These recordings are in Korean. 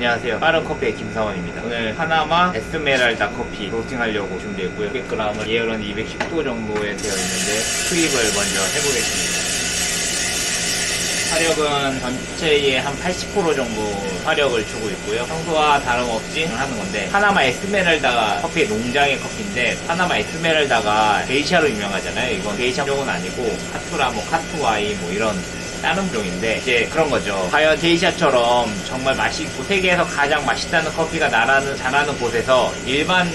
안녕하세요. 빠른 커피의 김사원입니다. 오늘 하나마 에스메랄다 커피 로스팅하려고 준비했고요. 100g을 예열은 210도 정도에 되어 있는데 투입을 먼저 해보겠습니다. 화력은 전체의 한 80% 정도 화력을 주고 있고요. 평소와 다름없이 하는 건데 파나마 에스메랄다가 커피의 농장의 커피인데 파나마 에스메랄다가 게이샤로 유명하잖아요. 이건 게이샤 종은 아니고 카투라, 뭐 카투아이 뭐 이런 다른 종인데 이제 그런 거죠. 과연 게이샤처럼 정말 맛있고 세계에서 가장 맛있다는 커피가 나라는 잘하는 곳에서 일반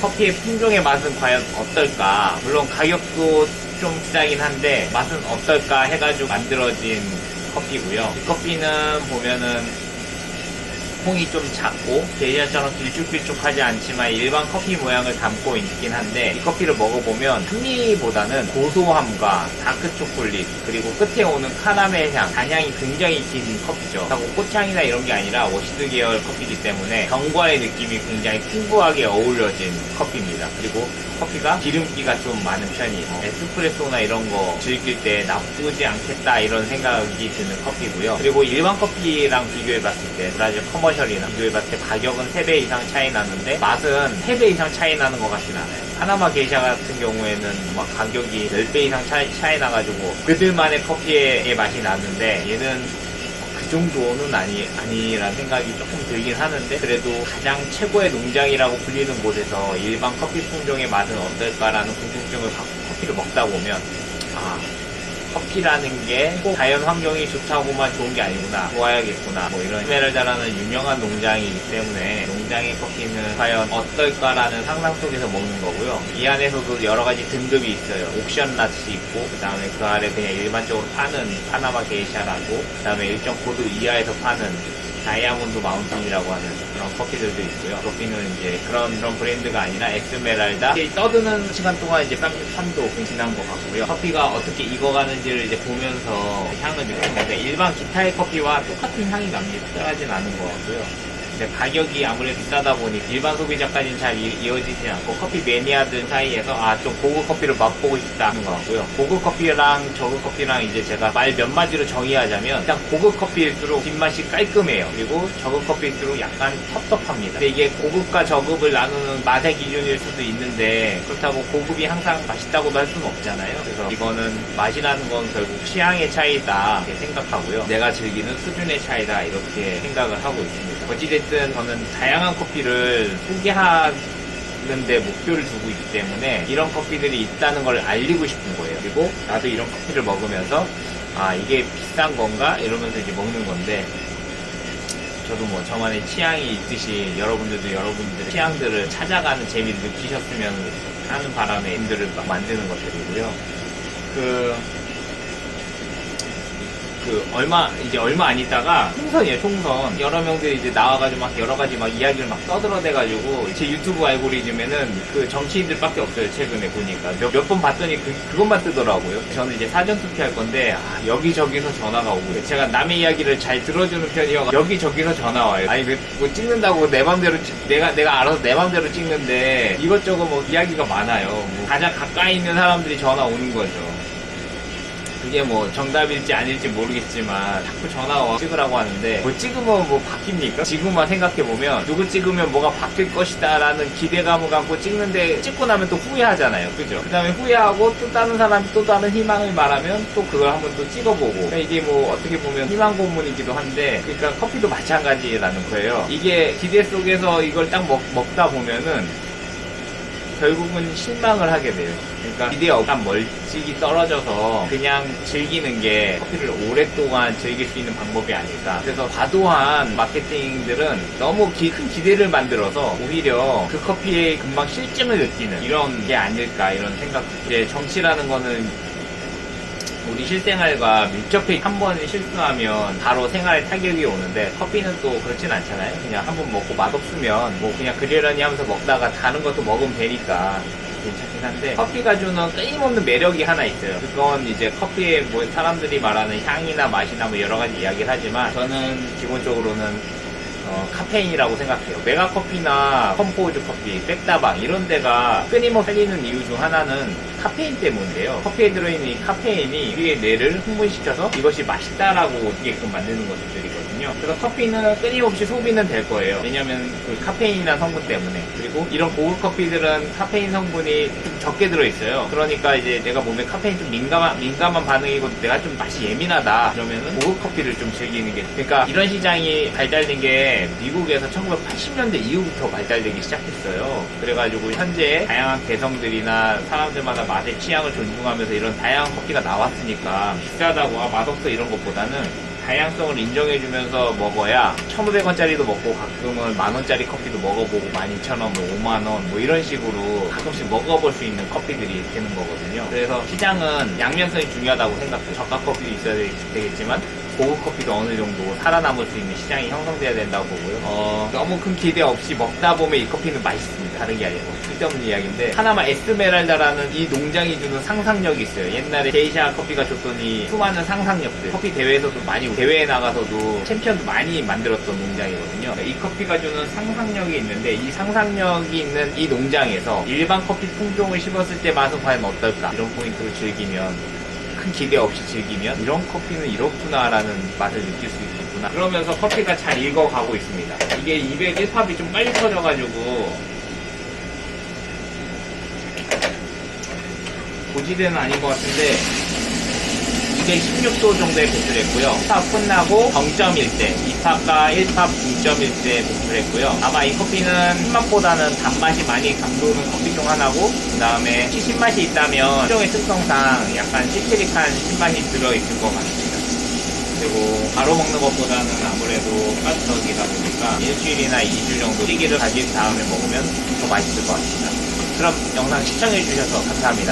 커피의 품종의 맛은 과연 어떨까? 물론 가격도 좀 비싸긴 한데 맛은 어떨까 해가지고 만들어진 커피고요. 이 커피는 보면은 콩이 좀 작고 게이샤처럼 길쭉길쭉하지 않지만 일반 커피 모양을 담고 있긴 한데 이 커피를 먹어보면 풍미보다는 고소함과 다크 초콜릿 그리고 끝에 오는 카라멜 향, 단향이 굉장히 긴 커피죠. 하고 꽃향이나 이런 게 아니라 워시드 계열 커피이기 때문에 경과의 느낌이 굉장히 풍부하게 어우러진 커피입니다. 그리고 커피가 기름기가 좀 많은 편이에요. 에스프레소나 이런 거 즐길 때 나쁘지 않겠다 이런 생각이 드는 커피고요. 그리고 일반 커피랑 비교해봤을 때 브라질 커머셜이나 비교해봤을 때 가격은 3배 이상 차이 나는데 맛은 3배 이상 차이 나는 것 같진 않아요. 파나마 게이샤 같은 경우에는 막 가격이 10배 이상 차이, 차이 나가지고 그들만의 커피의 맛이 나는데 얘는 그 정도는 아니, 아니라는 생각이 조금 들긴 하는데, 그래도 가장 최고의 농장이라고 불리는 곳에서 일반 커피 품종의 맛은 어떨까라는 궁금증을 갖고 커피를 먹다 보면, 아, 커피라는 게 꼭 자연 환경이 좋다고만 좋은 게 아니구나. 좋아야겠구나. 뭐 이런 스메랄다라는 유명한 농장이기 때문에 농장의 커피는 과연 어떨까라는 상상 속에서 먹는 거고요. 이 안에서도 여러 가지 등급이 있어요. 옥션 낫이 있고, 그 다음에 그 아래 그냥 일반적으로 파는 파나마 게이샤라고, 그 다음에 일정 코드 이하에서 파는 다이아몬드 마운틴이라고 하는 그런 커피들도 있고요. 커피는 이제 그런 그런 브랜드가 아니라 에스메랄다. 이제 떠드는 시간 동안 이제 굉장히 지난 것 같고요. 커피가 어떻게 익어가는지를 이제 보면서 향을 느끼는데 일반 기타의 커피와 똑같은 향이 납니다. 특별하진 않은 것 같고요. 근데 가격이 아무래도 비싸다 보니 일반 소비자까지는 잘 이- 이어지지 않고 커피 매니아들 사이에서 아 좀 고급 커피를 맛보고 싶다는 것 같고요. 고급 커피랑 저급 커피랑 이제 제가 말 몇 마디로 정의하자면 일단 고급 커피일수록 뒷맛이 깔끔해요. 그리고 저급 커피일수록 약간 텁텁합니다. 근데 이게 고급과 저급을 나누는 맛의 기준일 수도 있는데 그렇다고 고급이 항상 맛있다고도 할 수는 없잖아요. 그래서 이거는 맛이라는 건 결국 취향의 차이다 이렇게 생각하고요. 내가 즐기는 수준의 차이다 이렇게 생각을 하고 있습니다. 어찌됐든 저는 다양한 커피를 소개하는데 목표를 두고 있기 때문에 이런 커피들이 있다는 걸 알리고 싶은 거예요. 그리고 나도 이런 커피를 먹으면서 아 이게 비싼 건가 이러면서 이제 먹는 건데 저도 뭐 저만의 취향이 있듯이 여러분들도 여러분들의 취향들을 찾아가는 재미를 느끼셨으면 하는 바람에 인들을 만드는 것들이고요. 그, 그 얼마 이제 얼마 안 있다가 총선이에요 총선. 여러 명들이 이제 나와가지고 막 여러 가지 막 이야기를 막 떠들어대가지고 제 유튜브 알고리즘에는 그 정치인들밖에 없어요 최근에 보니까. 몇 번 봤더니 그, 그것만 뜨더라고요. 저는 이제 사전 투표할 건데 아, 여기저기서 전화가 오고 제가 남의 이야기를 잘 들어주는 편이어 여기저기서 전화 와요. 아니 그, 뭐 찍는다고 내 맘대로 찍- 내가 내가 알아서 내 맘대로 찍는데 이것저것 뭐 이야기가 많아요. 뭐 가장 가까이 있는 사람들이 전화 오는 거죠 그게 뭐 정답일지 아닐지 모르겠지만 자꾸 전화가 와 찍으라고 하는데 뭐 찍으면 뭐 바뀝니까? 지금만 생각해보면 누구 찍으면 뭐가 바뀔 것이다 라는 기대감을 갖고 찍는데 찍고 나면 또 후회하잖아요 그죠? 그 다음에 후회하고 또 다른 사람이 또 다른 희망을 말하면 또 그걸 한번 또 찍어보고 그러니까 이게 뭐 어떻게 보면 희망 고문이기도 한데 그러니까 커피도 마찬가지라는 거예요 이게 기대 속에서 이걸 딱 먹, 먹다 보면은 결국은 실망을 하게 돼요. 그러니까 없간 멀찍이 떨어져서 그냥 즐기는 게 커피를 오랫동안 즐길 수 있는 방법이 아닐까. 그래서 과도한 마케팅들은 너무 기- 큰 기대를 만들어서 오히려 그 커피에 금방 실증을 느끼는 이런 게 아닐까 이런 생각. 이제 정치라는 거는 우리 실생활과 밀접해 한번 실수하면 바로 생활에 타격이 오는데 커피는 또 그렇진 않잖아요. 그냥 한 번 먹고 맛없으면 뭐 그냥 그러려니 하면서 먹다가 다른 것도 먹으면 되니까 괜찮긴 한데 커피가 주는 끊임없는 매력이 하나 있어요. 그건 이제 커피에 뭐 사람들이 말하는 향이나 맛이나 뭐 여러 가지 이야기를 하지만 저는 기본적으로는 어, 카페인이라고 생각해요. 메가커피나 컴포즈 커피, 백다방 이런 데가 끊임없이 팔리는 이유 중 하나는 카페인 때문인데요. 커피에 들어있는 이 카페인이 우리의 뇌를 흥분시켜서 이것이 맛있다라고 느끼게끔 만드는 것들이거든요. 되거든요. 그래서 커피는 끊임없이 소비는 될 거예요. 왜냐면 그 카페인이나 성분 때문에. 그리고 이런 고급 커피들은 카페인 성분이 좀 적게 들어있어요. 그러니까 이제 내가 몸에 카페인 좀 민감한, 민감한 반응이고 내가 좀 맛이 예민하다. 그러면은 고급 커피를 좀 즐기는 게. 그러니까 이런 시장이 발달된 게 미국에서 1980년대 이후부터 발달되기 시작했어요. 그래가지고 현재 다양한 개성들이나 사람들마다 맛의 취향을 존중하면서 이런 다양한 커피가 나왔으니까 비싸다고 아, 맛없어 이런 것보다는 다양성을 인정해주면서 먹어야 1,500원짜리도 먹고 가끔은 만원짜리 커피도 먹어보고 12,000원, 뭐 5만원 뭐 이런 식으로 가끔씩 먹어볼 수 있는 커피들이 되는 거거든요. 그래서 시장은 양면성이 중요하다고 생각해요. 저가 커피도 있어야 되겠지만 고급 커피도 어느 정도 살아남을 수 있는 시장이 형성돼야 된다고 보고요. 어, 너무 큰 기대 없이 먹다 보면 이 커피는 맛있습니다. 다른 게 아니고 쓸데없는 이야기인데 하나만 에스메랄다라는 이 농장이 주는 상상력이 있어요. 옛날에 게이샤 커피가 줬더니 수많은 상상력들 커피 대회에서도 많이 대회에 나가서도 챔피언도 많이 만들었던 농장이거든요. 이 커피가 주는 상상력이 있는데 이 상상력이 있는 이 농장에서 일반 커피 품종을 씹었을 때 맛은 과연 어떨까 이런 포인트를 즐기면 큰 기대 없이 즐기면 이런 커피는 이렇구나라는 맛을 느낄 수 있겠구나. 그러면서 커피가 잘 익어가고 있습니다. 이게 201팝이 좀 빨리 터져가지고 고지대는 아닌 것 같은데 216도 정도에 배출했고요. 1팝 끝나고 0.1대, 2팝과 1팝 0.1대 배출했고요. 아마 이 커피는 신맛보다는 단맛이 많이 감도는 커피 중 하나고 그 다음에 신맛이 있다면 수종의 특성상 약간 시트릭한 신맛이 들어있을 것 같습니다. 그리고 바로 먹는 것보다는 아무래도 가스적이다 보니까 일주일이나 2주 정도 시기를 가진 다음에 먹으면 더 맛있을 것 같습니다. 그럼 영상 시청해주셔서 감사합니다.